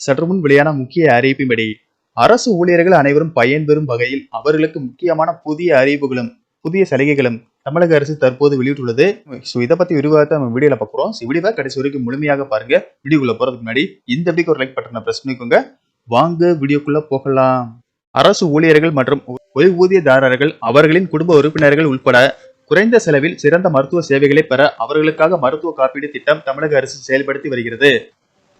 சற்று முன் வெளியான முக்கிய அறிவிப்பின்படி அரசு ஊழியர்கள் அனைவரும் பயன்பெறும் வகையில் அவர்களுக்கு முக்கியமான புதிய அறிவிப்புகளும் புதிய சலுகைகளும் தமிழக அரசு தற்போது வெளியிட்டுள்ளது. ஸோ இதை பத்தி விரிவாக நம்ம வீடியோல பார்க்குறோம் ஸோ வீடியோவை கடைசி வரைக்கும் முழுமையாக பாருங்க. வீடியோக்குள்ள போறதுக்கு முன்னாடி இந்த வீடியோக்கு ஒரு லைக் பட்டனை பிரஸ் பண்ணிக்கோங்க. வாங்க வீடியோக்குள்ள போகலாம். அரசு ஊழியர்கள் மற்றும் ஓய்வூதியதாரர்கள் அவர்களின் குடும்ப உறுப்பினர்கள் உட்பட குறைந்த செலவில் சிறந்த மருத்துவ சேவைகளை பெற அவர்களுக்காக மருத்துவ காப்பீடு திட்டம் தமிழக அரசு செயல்படுத்தி வருகிறது.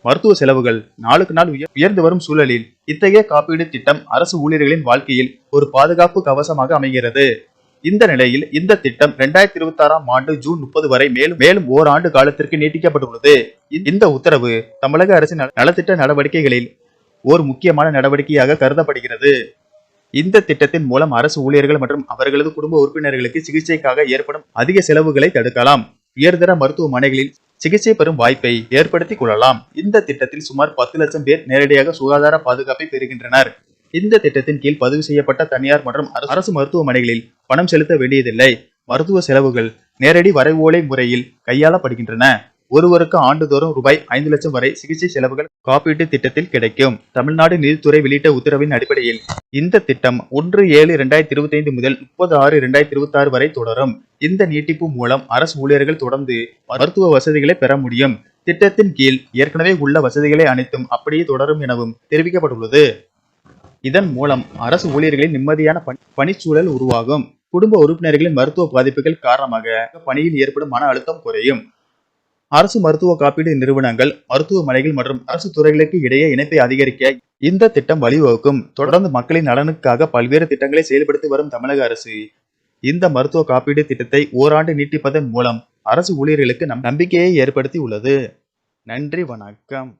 மருத்துவ செலவுகள் நாளுக்கு நாள் உயர்ந்து வரும் சூழலில் இத்தகைய காப்பீடு திட்டம் அரசு ஊழியர்களின் வாழ்க்கையில் ஒரு பாதுகாப்பு கவசமாக அமைகிறது. இந்த நிலையில் இந்த திட்டம் இரண்டாயிரத்தி இருபத்தி ஆறாம் ஆண்டு ஜூன் முப்பது வரை மேலும் மேலும் ஓராண்டு காலத்திற்கு நீட்டிக்கப்பட்டுள்ளது. இந்த உத்தரவு தமிழக அரசின் நலத்திட்ட நடவடிக்கைகளில் ஓர் முக்கியமான நடவடிக்கையாக கருதப்படுகிறது. இந்த திட்டத்தின் மூலம் அரசு ஊழியர்கள் மற்றும் அவர்களது குடும்ப உறுப்பினர்களுக்கு சிகிச்சைக்காக ஏற்படும் அதிக செலவுகளை தடுக்கலாம். உயர்தர மருத்துவமனைகளில் சிகிச்சை பெறும் வாய்ப்பை ஏற்படுத்திக் கொள்ளலாம். இந்த திட்டத்தில் சுமார் பத்து லட்சம் பேர் நேரடியாக சுகாதார பாதுகாப்பை பெறுகின்றனர். இந்த திட்டத்தின் கீழ் பதிவு செய்யப்பட்ட தனியார் மற்றும் அரசு- அரசு மருத்துவமனைகளில் பணம் செலுத்த வேண்டியதில்லை. மருத்துவ செலவுகள் நேரடி வரைவோலை முறையில் கையாளப்படுகின்றன. ஒருவருக்கு ஆண்டுதோறும் ரூபாய் ஐந்து லட்சம் வரை சிகிச்சை செலவுகள் காப்பீட்டு திட்டத்தில் கிடைக்கும். தமிழ்நாடு நீதித்துறை வெளியிட்ட உத்தரவின் அடிப்படையில் இந்த திட்டம் ஒன்று ஏழு இரண்டாயிரத்தி இருபத்தி ஐந்து முதல் முப்பது ஆறு இரண்டாயிரத்தி இருபத்தி ஆறு வரை தொடரும். இந்த நீட்டிப்பு மூலம் அரசு ஊழியர்கள் தொடர்ந்து மருத்துவ வசதிகளை பெற முடியும். திட்டத்தின் கீழ் ஏற்கனவே உள்ள வசதிகளை அனைத்தும் அப்படியே தொடரும் எனவும் தெரிவிக்கப்பட்டுள்ளது. இதன் மூலம் அரசு ஊழியர்களின் நிம்மதியான பணிச்சூழல் உருவாகும். குடும்ப உறுப்பினர்களின் மருத்துவ பாதிப்புகள் காரணமாக பணியில் ஏற்படும் மன அழுத்தம் குறையும். அரசு மருத்துவ காப்பீடு நிறுவனங்கள் மருத்துவமனைகள் மற்றும் அரசு துறைகளுக்கு இடையே இணைப்பை அதிகரிக்க இந்த திட்டம் வழிவகுக்கும். தொடர்ந்து மக்களின் நலனுக்காக பல்வேறு திட்டங்களை செயல்படுத்தி வரும் தமிழக அரசு இந்த மருத்துவ காப்பீடு திட்டத்தை ஓராண்டு நீட்டிப்பதன் மூலம் அரசு ஊழியர்களுக்கு நம்- நம்பிக்கையை ஏற்படுத்தி உள்ளது நன்றி வணக்கம்.